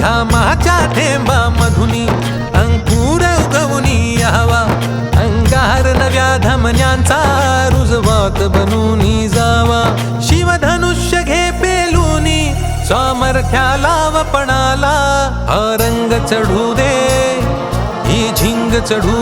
घामाच्या थेंबा मधुनी अंकुर उगवनी यावा. अंगार नव्या धमन्यांचा रुजवात बनूनी जावा. शिवधनुष्य घे पेलूनी सामर्थ्याला वपणाला हा रंग चढू दे ही झिंग चढू